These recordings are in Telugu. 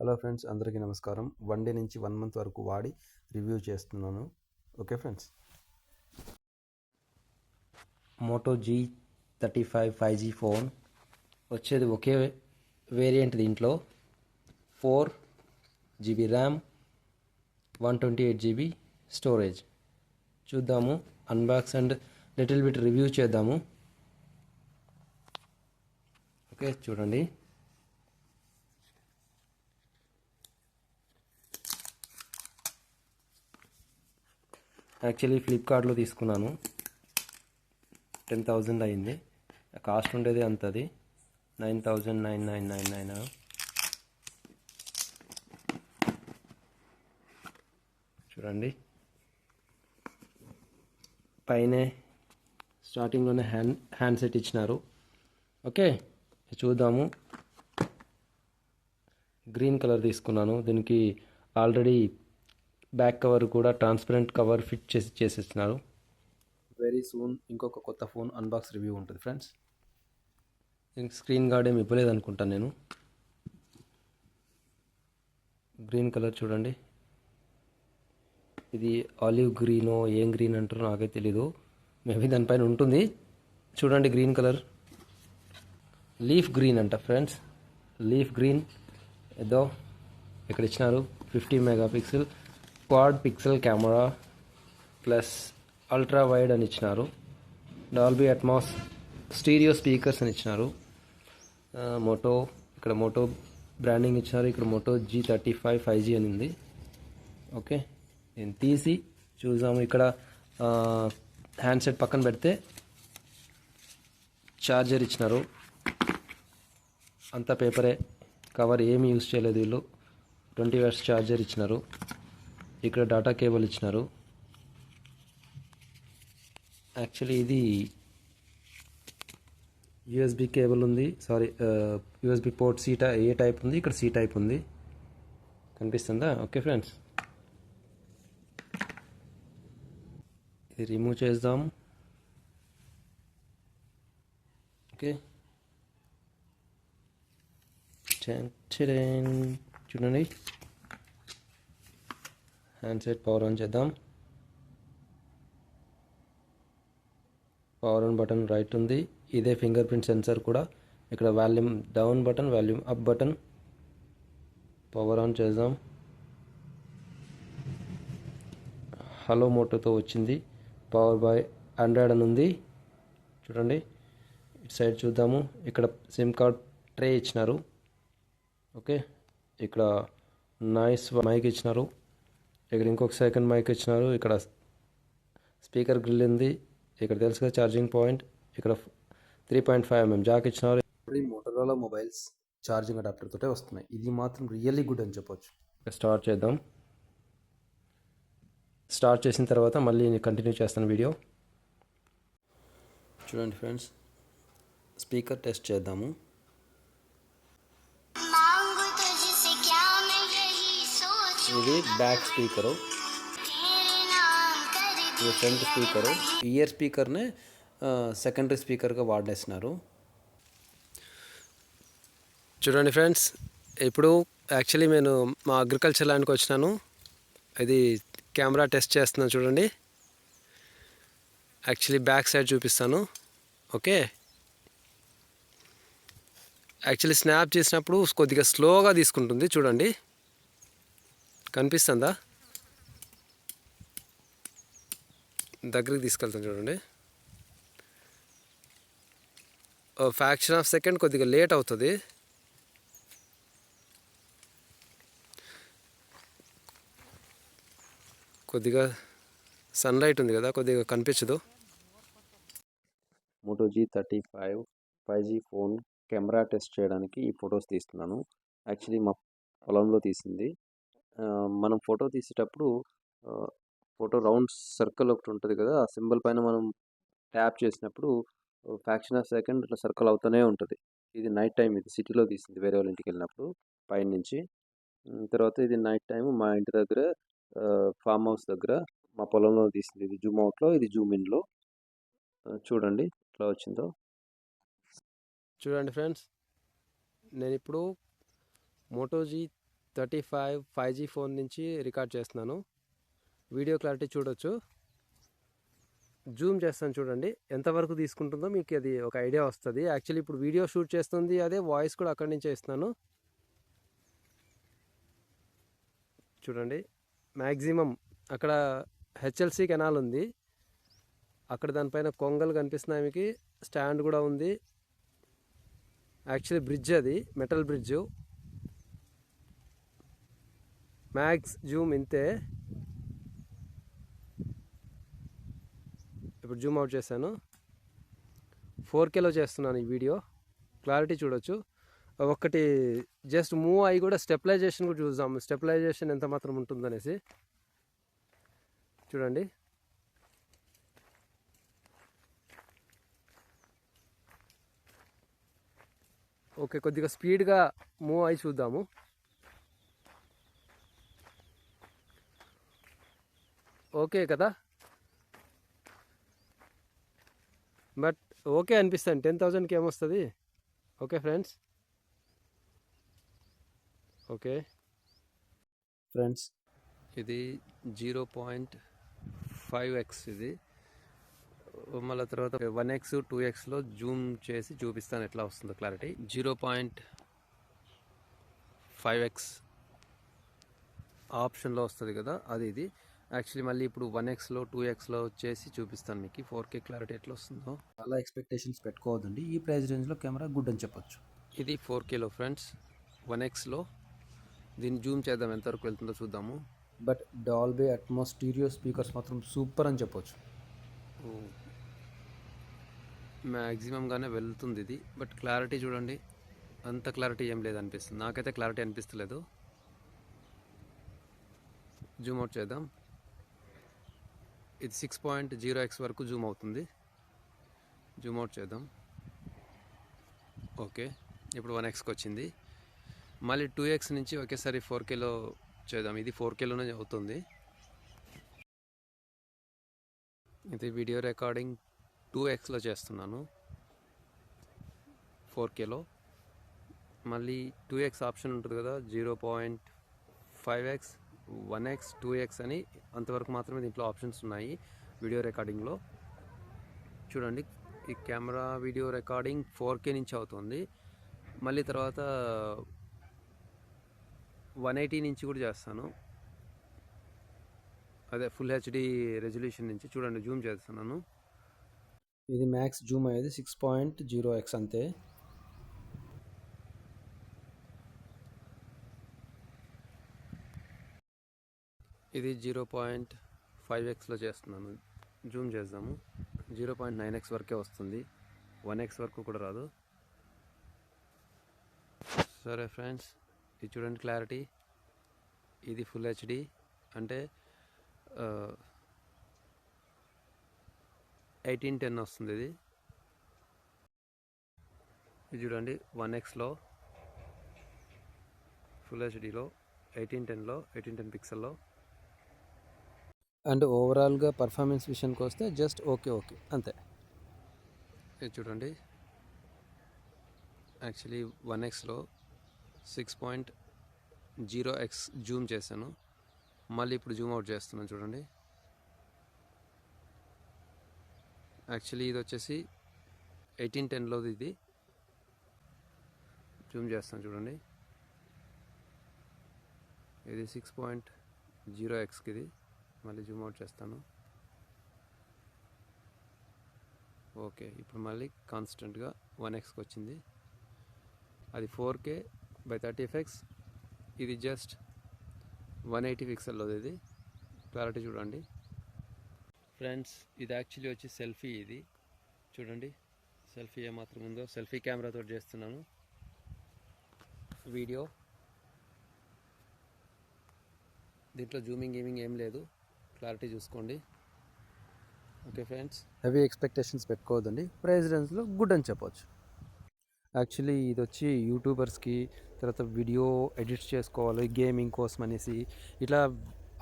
హలో ఫ్రెండ్స్ అందరికీ నమస్కారం. వన్ డే నుంచి వన్ మంత్ వరకు వాడి రివ్యూ చేస్తున్నాను. Okay friends? Moto G thirty five five G phone వచ్చేది ఒకే వేరియంట్ దీంట్లో. Four GB RAM one twenty eight GB storage. చూద్దాము. Unbox and little bit review చేద్దాము. ఓకే చూడండి. యాక్చువల్లీ ఫ్లిప్కార్ట్లో తీసుకున్నాను. టెన్ థౌజండ్ అయింది. కాస్ట్ ఉండేది అంతది. Nine thousand nine nine nine nine చూడండి. పైనే స్టార్టింగ్లోనే హ్యాండ్ హ్యాండ్ సెట్ ఇచ్చినారు. ఓకే చూద్దాము. గ్రీన్ కలర్ తీసుకున్నాను. దీనికి ఆల్రెడీ బ్యాక్ కవర్ కూడా ట్రాన్స్పరెంట్ కవర్ ఫిట్ చేసి చేసిస్తున్నారు. వెరీ సూన్ ఇంకొక కొత్త ఫోన్ అన్బాక్స్ రివ్యూ ఉంటుంది ఫ్రెండ్స్ స్క్రీన్ గార్డ్ ఏమి ఇవ్వలేదు అనుకుంటాను నేను. గ్రీన్ కలర్ చూడండి. ఇది ఆలివ్ గ్రీనో ఏం గ్రీన్ అంటారో నాకే తెలీదు. మేబీ దానిపైన ఉంటుంది. చూడండి గ్రీన్ కలర్ లీఫ్ గ్రీన్ అంట ఫ్రెండ్స్ లీఫ్ గ్రీన్ ఏదో ఇక్కడ ఇచ్చినారు? Fifty mega pixel quad pixel camera plus ultra wide అని ఇచ్చినారు. డాల్బీ అట్మాస్ స్టీరియో స్పీకర్స్ అని ఇచ్చినారు. మోటో ఇక్కడ మోటో బ్రాండింగ్ ఇచ్చినారు. ఇక్కడ Moto G thirty five five G అని ఉంది. ఓకే నేను తీసి చూసాము ఇక్కడ హ్యాండ్సెట్ పక్కన పెడితే చార్జర్ ఇచ్చినారు. అంతా పేపరే కవర్ ఏమి యూస్ చేయలేదు వీళ్ళు. ట్వంటీ వాట్స్ చార్జర్ ఇచ్చినారు. ఇక్కడ డాటా కేబుల్ ఇచ్చినారు. యాక్చువల్లీ ఇది యూఎస్బి కేబుల్ ఉంది. సారీ యూఎస్బి పోర్ట్ సి టై ఏ టైప్ ఉంది. ఇక్కడ సి టైప్ ఉంది. కనిపిస్తుందా? ఓకే ఫ్రెండ్స్ ఇది రిమూవ్ చేద్దాం. ఓకే చూడండి. హ్యాండ్సెట్ పవర్ ఆన్ చేద్దాం. పవర్ ఆన్ బటన్ రైట్ ఉంది. ఇదే ఫింగర్ ప్రింట్ సెన్సార్ కూడా. ఇక్కడ volume down button volume up button power on చేద్దాం. హలో మోటోతో వచ్చింది. పవర్ బై ఆండ్రాయిడ్ అని ఉంది. చూడండి. ఇటు సైడ్ చూద్దాము. ఇక్కడ సిమ్ కార్డ్ ట్రే ఇచ్చినారు. ఓకే ఇక్కడ నాయిస్ మైక్ ఇచ్చినారు. ఇక్కడ ఇంకొక సెకండ్ మైక్ ఇచ్చినారు. ఇక్కడ స్పీకర్ గ్రిల్ ఉంది. ఇక్కడ తెలుసు కదా ఛార్జింగ్ పాయింట్ ఇక్కడ three point five mm jack ఇచ్చినారు. ఇప్పుడు ఈ మోటరోలా మొబైల్స్ ఛార్జింగ్ అడాప్టర్ తోటే వస్తున్నాయి. ఇది మాత్రం రియల్లీ గుడ్ అని చెప్పొచ్చు. స్టార్ట్ చేద్దాం. స్టార్ట్ చేసిన తర్వాత మళ్ళీ కంటిన్యూ చేస్తాను వీడియో చూడండి ఫ్రెండ్స్ స్పీకర్ టెస్ట్ చేద్దాము. ఇది బ్యాక్ స్పీకరు ఇది ఫ్రంట్ స్పీకరు ఇయర్ స్పీకర్నే సెకండరీ స్పీకర్గా వాడేస్తున్నారు చూడండి ఫ్రెండ్స్ ఇప్పుడు యాక్చువల్లీ నేను మా అగ్రికల్చర్ ల్యాండ్కి వచ్చినాను. ఇది కెమెరా టెస్ట్ చేస్తున్నాను చూడండి. యాక్చువల్లీ బ్యాక్ సైడ్ చూపిస్తాను. ఓకే యాక్చువల్లీ స్నాప్ చేసినప్పుడు కొద్దిగా స్లోగా తీసుకుంటుంది చూడండి. కనిపిస్తుందా? దగ్గరికి తీసుకెళ్తాను చూడండి. ఫ్యాక్షన్ ఆఫ్ సెకండ్ కొద్దిగా లేట్ అవుతుంది. కొద్దిగా సన్లైట్ ఉంది కదా కొద్దిగా కనిపించదు. Moto G thirty five five G phone camera test చేయడానికి ఈ ఫొటోస్ తీస్తున్నాను. యాక్చువల్లీ మా పొలంలో తీసింది. మనం ఫోటో తీసేటప్పుడు ఫోటో రౌండ్ సర్కిల్ ఒకటి ఉంటుంది కదా ఆ సింబల్ పైన మనం ట్యాప్ చేసినప్పుడు ఫ్యాక్షన్ ఆఫ్ సెకండ్ ఇట్లా సర్కిల్ అవుతూనే ఉంటుంది. ఇది నైట్ టైం ఇది సిటీలో తీసింది వేరే వాళ్ళ ఇంటికి వెళ్ళినప్పుడు పైన నుంచి తర్వాత ఇది నైట్ టైం మా ఇంటి దగ్గర ఫామ్ హౌస్ దగ్గర మా పొలంలో తీసింది. ఇది జూమ్ అవుట్లో ఇది జూమ్ ఇన్లో. చూడండి ఎట్లా వచ్చిందో. చూడండి ఫ్రెండ్స్ నేను ఇప్పుడు Moto G thirty five five G phone నుంచి రికార్డ్ చేస్తున్నాను. వీడియో క్లారిటీ చూడొచ్చు. జూమ్ చేస్తాను చూడండి. ఎంతవరకు తీసుకుంటుందో మీకు అది ఒక ఐడియా వస్తుంది. యాక్చువల్లీ ఇప్పుడు వీడియో షూట్ చేస్తుంది అదే వాయిస్ కూడా అక్కడి నుంచే ఇస్తున్నాను. చూడండి. మ్యాక్సిమం అక్కడ హెచ్ఎల్సి కెనాల్ ఉంది. అక్కడ దానిపైన కొంగలు కనిపిస్తున్నాయి మీకు స్టాండ్ కూడా ఉంది. యాక్చువల్లీ బ్రిడ్జ్ అది మెటల్ బ్రిడ్జ్. మ్యాక్స్ జూమ్ ఇంతే ఇప్పుడు జూమ్ అవుట్ చేశాను. ఫోర్ కేలో చేస్తున్నాను ఈ వీడియో క్లారిటీ చూడొచ్చు. ఒకటి జస్ట్ మూవ్ అయ్యి కూడా స్టెప్లైజేషన్ కూడా చూద్దాం. స్టెప్లైజేషన్ ఎంత మాత్రం ఉంటుందనేసి. చూడండి. ఓకే కొద్దిగా స్పీడ్గా మూవ్ అయి చూద్దాము. ఓకే కదా? బట్ ఓకే అనిపిస్తుంది టెన్ థౌజండ్కి ఏమొస్తుంది? Okay friends? ఓకే. ఫ్రెండ్స్? ఇది జీరో పాయింట్ ఫైవ్ ఎక్స్ ఇది. మళ్ళీ తర్వాత వన్ ఎక్స్ టూ ఎక్స్లో జూమ్ చేసి చూపిస్తాను ఎట్లా వస్తుందో clarity. Zero point five X ఆప్షన్లో వస్తుంది కదా అది ఇది. యాక్చువల్లీ మళ్ళీ ఇప్పుడు వన్ ఎక్స్లో టూ ఎక్స్లో చేసి చూపిస్తాను మీకు. ఫోర్ కే క్లారిటీ ఎట్లా వస్తుందో చాలా ఎక్స్పెక్టేషన్స్ పెట్టుకోవద్దండి. ఈ ప్రైస్ రేంజ్లో కెమెరా గుడ్ అని చెప్పొచ్చు. ఇది ఫోర్ కేలో ఫ్రెండ్స్ వన్ ఎక్స్లో దీన్ని జూమ్ చేద్దాం ఎంతవరకు వెళ్తుందో చూద్దాము. But Dolby Atmos stereo speakers మాత్రం సూపర్ అని చెప్పొచ్చు. మ్యాక్సిమంగానే వెళ్తుంది ఇది. బట్ క్లారిటీ చూడండి. అంత క్లారిటీ ఏం లేదు అనిపిస్తుంది. నాకైతే క్లారిటీ అనిపిస్తలేదు. జూమ్ అవుట్ చేద్దాం. ఇది సిక్స్ పాయింట్ జీరో ఎక్స్ వరకు జూమ్ అవుతుంది. జూమ్ అవుట్ చేద్దాం. ఓకే ఇప్పుడు వన్ ఎక్స్కి వచ్చింది. మళ్ళీ టూ ఎక్స్ నుంచి ఒకేసారి ఫోర్ కేలో చేద్దాం. ఇది ఫోర్ కేలోనే అవుతుంది. ఇది వీడియో రికార్డింగ్ టూ ఎక్స్లో చేస్తున్నాను. ఫోర్ కేలో మళ్ళీ టూ ఎక్స్ ఆప్షన్ ఉంటుంది కదా zero point five X one X two X అని అంతవరకు మాత్రమే దీంట్లో ఆప్షన్స్ ఉన్నాయి వీడియో రికార్డింగ్లో. చూడండి ఈ camera video recording four K నుంచి అవుతుంది. మళ్ళీ తర్వాత వన్ ఎయిటీ నుంచి కూడా చేస్తాను. అదే ఫుల్ హెచ్డి రెజల్యూషన్ నుంచి చూడండి జూమ్ చేస్తున్నాను. ఇది మ్యాక్స్ జూమ్ అయ్యేది సిక్స్ పాయింట్ జీరో ఎక్స్ అంతే. ఇది జీరో పాయింట్ ఫైవ్ ఎక్స్లో చేస్తున్నాను. జూమ్ చేద్దాము. జీరో పాయింట్ నైన్ ఎక్స్ వరకే వస్తుంది. వన్ ఎక్స్ వరకు కూడా రాదు. సరే ఫ్రెండ్స్ ఇది చూడండి క్లారిటీ. ఇది ఫుల్ హెచ్డి అంటే ఎయిటీన్ టెన్ వస్తుంది ఇది. ఇది చూడండి వన్ ఎక్స్లో ఫుల్ హెచ్డిలో ఎయిటీన్ టెన్లో ఎయిటీన్ టెన్ పిక్సెల్లో. అండ్ ఓవరాల్గా పర్ఫార్మెన్స్ విషయానికి వస్తే జస్ట్ ఓకే ఓకే అంతే. ఇది చూడండి. యాక్చువల్లీ వన్ ఎక్స్లో six point zero X zoom చేశాను. మళ్ళీ ఇప్పుడు జూమ్ అవుట్ చేస్తున్నాను చూడండి. యాక్చువల్లీ ఇది వచ్చేసి ఎయిటీన్ టెన్లోది ఇది. జూమ్ చేస్తాను చూడండి. ఇది సిక్స్ పాయింట్ జీరో ఎక్స్కి ఇది. మళ్ళీ జూమ్ అవుట్ చేస్తాను. ఓకే ఇప్పుడు మళ్ళీ కాన్స్టెంట్గా వన్ ఎక్స్కి వచ్చింది. అది four K by thirty FX ఇది జస్ట్ వన్ ఎయిటీ పిక్సెల్లో ఇది. క్లారిటీ చూడండి. ఫ్రెండ్స్ ఇది యాక్చువల్లీ వచ్చి సెల్ఫీ ఇది. చూడండి సెల్ఫీ ఏమాత్రం ఉందో. సెల్ఫీ కెమెరాతో చేస్తున్నాను. వీడియో దీంట్లో జూమింగ్ గేమింగ్ ఏం లేదు. క్లారిటీ చూసుకోండి. ఓకే ఫ్రెండ్స్ హెవీ ఎక్స్పెక్టేషన్స్ పెట్టుకోవద్దండి. ప్రైస్ రేంజ్లో గుడ్ అని చెప్పొచ్చు. యాక్చువల్లీ ఇది వచ్చి యూట్యూబర్స్కి తర్వాత వీడియో ఎడిట్ చేసుకోవాలి గేమింగ్ కోసం అనేసి. ఇట్లా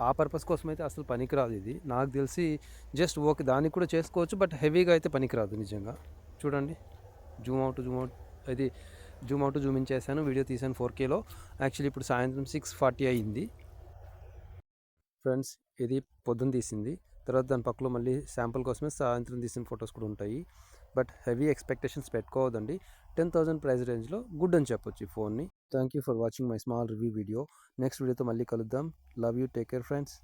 ఆ పర్పస్ కోసం అయితే అసలు పనికిరాదు ఇది. నాకు తెలిసి జస్ట్ ఓకే దానికి కూడా చేసుకోవచ్చు బట్ హెవీగా అయితే పనికిరాదు నిజంగా. చూడండి. జూమ్ అవుట్ జూమ్ అవుట్ ఇది జూమ్ అవుట్ జూమ్ ఇన్ చేశాను. వీడియో తీసాను ఫోర్ కేలో యాక్చువల్లీ ఇప్పుడు సాయంత్రం సిక్స్ ఫార్టీ అయ్యింది ఫ్రెండ్స్ ఇది పొద్దున్న తీసింది. తర్వాత దాని పక్కలో మళ్ళీ శాంపుల్ కోసమే సాయంత్రం తీసిన ఫొటోస్ కూడా ఉంటాయి. బట్ హెవీ ఎక్స్పెక్టేషన్స్ పెట్టుకోవద్దండి. టెన్ థౌసండ్ ప్రైస్ రేంజ్లో గుడ్ అని చెప్పొచ్చు ఈ ఫోన్ని. Thank you for watching my small review video. Next వీడియోతో మళ్ళీ కలుద్దాం. Love you. Take care friends.